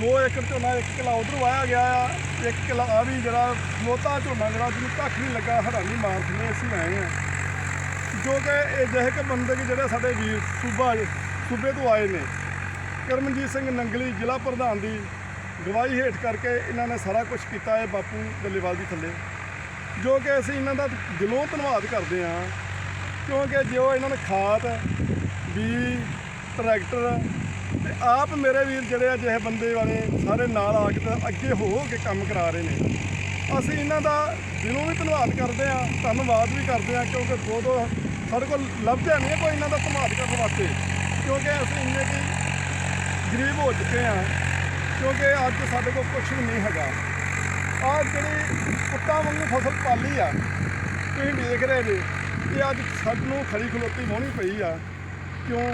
2 ਏਕੜ ਝੋਨਾ ਇੱਕ ਕਿਲਾ ਉਧਰੋਂ ਆਇਆ ਗਿਆ ਆ, ਇੱਕ ਕਿਲਾ ਆ ਵੀ ਜਿਹੜਾ ਮੋਤਾ ਝੋਨਾ ਜਿਹੜਾ ਜਿਹਨੂੰ ਕੱਖ ਨਹੀਂ ਲੱਗਾ ਹੈਰਾਨੀ ਮਾਰ ਥਲੇ ਅਸੀਂ ਆਏ ਆ ਜੋ ਕਿ ਇਹ ਜਿਹੇ ਕਿ ਬੰਦੇ ਜਿਹੜੇ ਸਾਡੇ ਵੀਰ ਸੂਬਾ ਸੂਬੇ ਤੋਂ ਆਏ ਨੇ। ਕਰਮਜੀਤ ਸਿੰਘ ਨੰਗਲੀ ਜ਼ਿਲ੍ਹਾ ਪ੍ਰਧਾਨ ਦੀ ਗਵਾਹੀ ਹੇਠ ਕਰਕੇ ਇਹਨਾਂ ਨੇ ਸਾਰਾ ਕੁਝ ਕੀਤਾ ਹੈ ਬਾਪੂ ਡੱਲੇਵਾਲ ਦੀ ਥੱਲੇ। ਜੋ ਕਿ ਅਸੀਂ ਇਹਨਾਂ ਦਾ ਦਿਲੋਂ ਧੰਨਵਾਦ ਕਰਦੇ ਹਾਂ, ਕਿਉਂਕਿ ਜੋ ਇਹਨਾਂ ਨੇ ਖਾਦ ਵੀ ਟਰੈਕਟਰ ਤੇ ਆਪ ਮੇਰੇ ਵੀਰ ਜਿਹੜੇ ਅਜਿਹੇ ਬੰਦੇ ਵਾਲੇ ਸਾਰੇ ਨਾਲ ਆ ਕੇ ਤੇ ਅੱਗੇ ਹੋ ਕੇ ਕੰਮ ਕਰਾ ਰਹੇ ਨੇ। ਅਸੀਂ ਇਹਨਾਂ ਦਾ ਦਿਲੋਂ ਵੀ ਧੰਨਵਾਦ ਕਰਦੇ ਹਾਂ, ਧੰਨਵਾਦ ਵੀ ਕਰਦੇ ਹਾਂ ਕਿਉਂਕਿ ਦੋ ਦੋ ਸਾਡੇ ਕੋਲ ਲੱਭਦਾ ਨਹੀਂ ਹੈ ਕੋਈ ਇਹਨਾਂ ਦਾ ਧੰਨਵਾਦ ਕਰਨ ਵਾਸਤੇ। ਕਿਉਂਕਿ ਅਸੀਂ ਇੰਨੇ ਕੀ ਗਰੀਬ ਹੋ ਚੁੱਕੇ ਹਾਂ, ਕਿਉਂਕਿ ਅੱਜ ਸਾਡੇ ਕੋਲ ਕੁਝ ਵੀ ਨਹੀਂ ਹੈਗਾ। ਆਹ ਜਿਹੜੀ ਕੁੱਤਾ ਵਾਂਗੂ ਫਸਲ ਪਾਲੀ ਆ, ਤੁਸੀਂ ਦੇਖ ਰਹੇ ਜੇ ਇਹ ਅੱਜ ਸਾਨੂੰ ਖੜੀ ਖਲੋਤੀ ਵਾਹਣੀ ਪਈ ਆ। ਕਿਉਂ?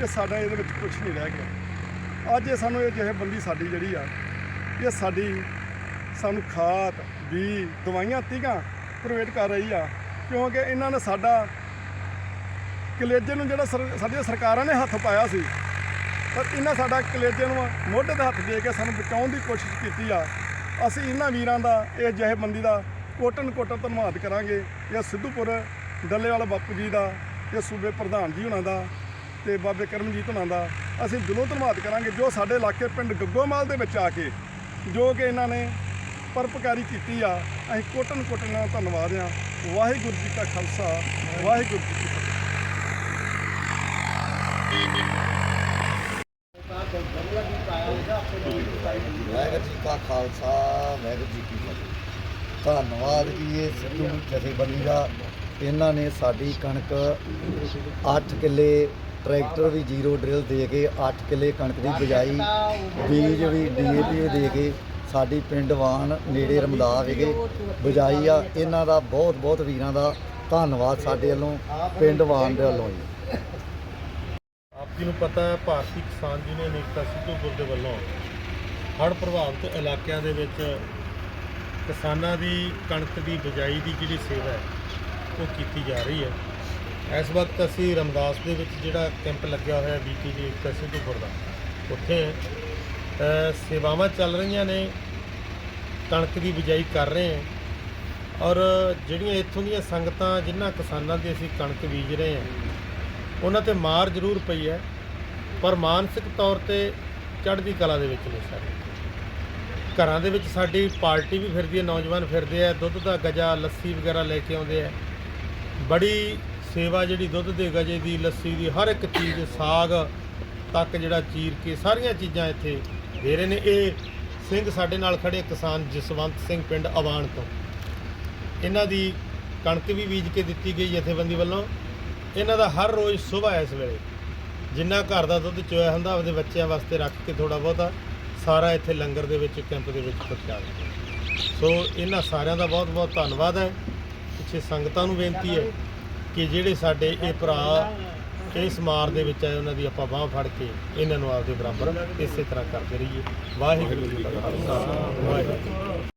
ਕਿ ਸਾਡਾ ਇਹਦੇ ਵਿੱਚ ਕੁਝ ਨਹੀਂ ਰਹਿ ਗਿਆ। ਅੱਜ ਇਹ ਸਾਨੂੰ ਇਹ ਜਿਹੇ ਬੰਦੀ ਸਾਡੀ ਜਿਹੜੀ ਆ, ਇਹ ਸਾਡੀ, ਸਾਨੂੰ ਖਾਦ ਵੀ ਦਵਾਈਆਂ ਤੀਗਾ ਪ੍ਰੋਵਾਈਡ ਕਰ ਰਹੀ ਆ। ਕਿਉਂਕਿ ਇਹਨਾਂ ਨੇ ਸਾਡਾ ਕਲੇਜੇ ਨੂੰ ਜਿਹੜਾ ਸਰ- ਸਾਡੀਆਂ ਸਰਕਾਰਾਂ ਨੇ ਹੱਥ ਪਾਇਆ ਸੀ, ਪਰ ਇਹਨਾਂ ਸਾਡਾ ਕਲੇਜੇ ਨੂੰ ਮੋਢੇ ਤੇ ਹੱਥ ਦੇ ਕੇ ਸਾਨੂੰ ਬਚਾਉਣ ਦੀ ਕੋਸ਼ਿਸ਼ ਕੀਤੀ ਆ। ਅਸੀਂ ਇਹਨਾਂ ਵੀਰਾਂ ਦਾ, ਇਹ ਜਹੇਬੰਦੀ ਦਾ ਕੋਟਨ ਕੋਟਨ ਧੰਨਵਾਦ ਕਰਾਂਗੇ। ਇਹ ਸਿੱਧੂਪੁਰ ਡੱਲੇਵਾਲਾ ਬਾਪੂ ਜੀ ਦਾ, ਇਹ ਸੂਬੇ ਪ੍ਰਧਾਨ ਜੀ ਉਹਨਾਂ ਦਾ। ਤੇ ਬਾਬੇ ਕਰਮਜੀਤ ਹੁਣਾਂ ਦਾ ਅਸੀਂ ਦਿਲੋਂ ਧੰਨਵਾਦ ਕਰਾਂਗੇ ਜੋ ਸਾਡੇ ਇਲਾਕੇ ਪਿੰਡ ਗੱਗੋਮਾਲ ਦੇ ਵਿੱਚ ਆ ਕੇ ਜੋ ਕਿ ਇਹਨਾਂ ਨੇ ਪਰਪਕਾਰੀ ਕੀਤੀ ਆ, ਅਸੀਂ ਕੋਟਨ ਕੋਟਨ ਨਾਲ ਧੰਨਵਾਦ ਆ ਵਾਹਿਗੁਰੂ ਜੀ ਕਾ ਖਾਲਸਾ, ਵਾਹਿਗੁਰੂ ਜੀ ਕੀ ਫਤਿਹ। ਵਾਹਿਗੁਰੂ ਜੀ ਕਾ ਖਾਲਸਾ, ਵਾਹਿਗੁਰੂ ਜੀ ਕੀ ਫਤਿਹ। ਧੰਨਵਾਦ ਜੀ ਇਹ ਸਿੱਧੂ ਜਥੇਬੰਦੀ ਦਾ। ਇਹਨਾਂ ਨੇ ਸਾਡੀ ਕਣਕ 8 ਕਿੱਲੇ ਟਰੈਕਟਰ ਵੀ ਜ਼ੀਰੋ ਡਰਿਲ ਦੇ ਕੇ 8 ਕਿੱਲੇ ਕਣਕ ਦੀ ਬਿਜਾਈ, ਬੀਜ ਵੀ ਡੀਏਪੀ ਵੀ ਦੇ ਕੇ ਸਾਡੀ ਪਿੰਡ ਵਾਣ ਨੇੜੇ ਰਮਦਾ ਵਿਗੇ ਬਿਜਾਈ ਆ। ਇਹਨਾਂ ਦਾ ਬਹੁਤ ਬਹੁਤ ਵੀਰਾਂ ਦਾ ਧੰਨਵਾਦ ਸਾਡੇ ਵੱਲੋਂ ਪਿੰਡ ਵਾਣ ਦੇ ਵੱਲੋਂ ਜੀ। ਆਪ ਜੀ ਨੂੰ ਪਤਾ ਹੈ, ਭਾਰਤੀ ਕਿਸਾਨ ਯੂਨੀਅਨ ਏਕਤਾ ਸਿੱਧੂਪੁਰ ਦੇ ਵੱਲੋਂ ਹੜ੍ਹ ਪ੍ਰਭਾਵਿਤ ਇਲਾਕਿਆਂ ਦੇ ਵਿੱਚ ਕਿਸਾਨਾਂ ਦੀ ਕਣਕ ਦੀ ਬਿਜਾਈ ਦੀ ਜਿਹੜੀ ਸੇਵਾ ਹੈ, ਉਹ ਕੀਤੀ ਜਾ ਰਹੀ ਹੈ। ਇਸ ਵਕਤ ਅਸੀਂ ਰਮਦਾਸ ਦੇ ਵਿੱਚ ਜਿਹੜਾ ਕੈਂਪ ਲੱਗਿਆ ਹੋਇਆ ਬੀਟੀਜੀ ਏਕਤਾ ਸਿੱਧੂਪੁਰ ਦਾ। ਉੱਥੇ ਸੇਵਾਵਾਂ ਚੱਲ ਰਹੀਆਂ ਨੇ, ਕਣਕ ਦੀ ਬਿਜਾਈ ਕਰ ਰਹੇ ਹਾਂ। ਔਰ ਜਿਹੜੀਆਂ ਇੱਥੋਂ ਦੀਆਂ ਸੰਗਤਾਂ, ਜਿਨ੍ਹਾਂ ਕਿਸਾਨਾਂ ਦੀ ਅਸੀਂ ਕਣਕ ਬੀਜ ਰਹੇ ਹਾਂ, ਉਹਨਾਂ ਤੇ ਮਾਰ ਜ਼ਰੂਰ ਪਈ ਹੈ। ਪਰ ਮਾਨਸਿਕ ਤੌਰ ਤੇ ਚੜ੍ਹਦੀ ਕਲਾ ਦੇ ਵਿੱਚ ਨੇ ਸਾਰੇ। ਘਰਾਂ ਦੇ ਵਿੱਚ ਸਾਡੀ ਪਾਰਟੀ ਵੀ ਫਿਰਦੀ ਹੈ, ਨੌਜਵਾਨ ਫਿਰਦੇ ਆ, ਦੁੱਧ ਦਾ ਗਜਾ, ਲੱਸੀ ਵਗੈਰਾ ਲੈ ਕੇ ਆਉਂਦੇ ਆ। ਬੜੀ ਸੇਵਾ ਜਿਹੜੀ ਦੁੱਧ ਦੇ ਗਜੇ ਦੀ ਲੱਸੀ ਦੀ, ਹਰ ਇੱਕ ਚੀਜ਼, ਸਾਗ ਤੱਕ ਜਿਹੜਾ ਚੀਰ ਕੇ ਸਾਰੀਆਂ ਚੀਜ਼ਾਂ ਇੱਥੇ ਦੇ ਰਹੇ ਨੇ। ਇਹ ਸਿੰਘ ਸਾਡੇ ਨਾਲ ਖੜੇ ਕਿਸਾਨ ਜਸਵੰਤ ਸਿੰਘ ਪਿੰਡ ਅਵਾਨ ਤੋਂ। ਇਹਨਾਂ ਦੀ ਕਣਕ ਵੀ ਬੀਜ ਕੇ ਦਿੱਤੀ ਗਈ ਜਥੇਬੰਦੀ ਵੱਲੋਂ। ਇਹਨਾਂ ਦਾ ਹਰ ਰੋਜ਼ ਸਵੇਰ ਇਸ ਵੇਲੇ ਜਿੰਨਾ ਘਰ ਦਾ ਦੁੱਧ ਚੋਇਆ ਹੁੰਦਾ, ਉਹਦੇ ਬੱਚਿਆਂ ਵਾਸਤੇ ਰੱਖ ਕੇ ਥੋੜਾ ਬਹੁਤਾ ਸਾਰਾ ਇੱਥੇ ਲੰਗਰ ਦੇ ਵਿੱਚ, ਕੈਂਪ ਦੇ ਵਿੱਚ ਪਹੁੰਚਾ ਦਿੰਦੇ ਸੋ ਇਹਨਾਂ ਸਾਰਿਆਂ ਦਾ ਬਹੁਤ ਬਹੁਤ ਧੰਨਵਾਦ ਹੈ। ਪਿੱਛੇ ਸੰਗਤਾਂ ਨੂੰ ਬੇਨਤੀ ਹੈ ਕਿ ਜਿਹੜੇ ਸਾਡੇ ਇਹ ਭਰਾ ਇਸ ਮਾਰ ਦੇ ਵਿੱਚ ਆਏ, ਉਹਨਾਂ ਦੀ ਆਪਾਂ ਬਾਹ ਫੜ ਕੇ ਇਹਨਾਂ ਨੂੰ ਆਪਦੇ ਬਰਾਬਰ ਇਸੇ ਤਰ੍ਹਾਂ ਕਰਦੇ ਰਹੀਏ। ਵਾਹਿਗੁਰੂ ਜੀ ਕਾ ਖਾਲਸਾ। ਵਾਹਿਗੁਰੂ ਜੀ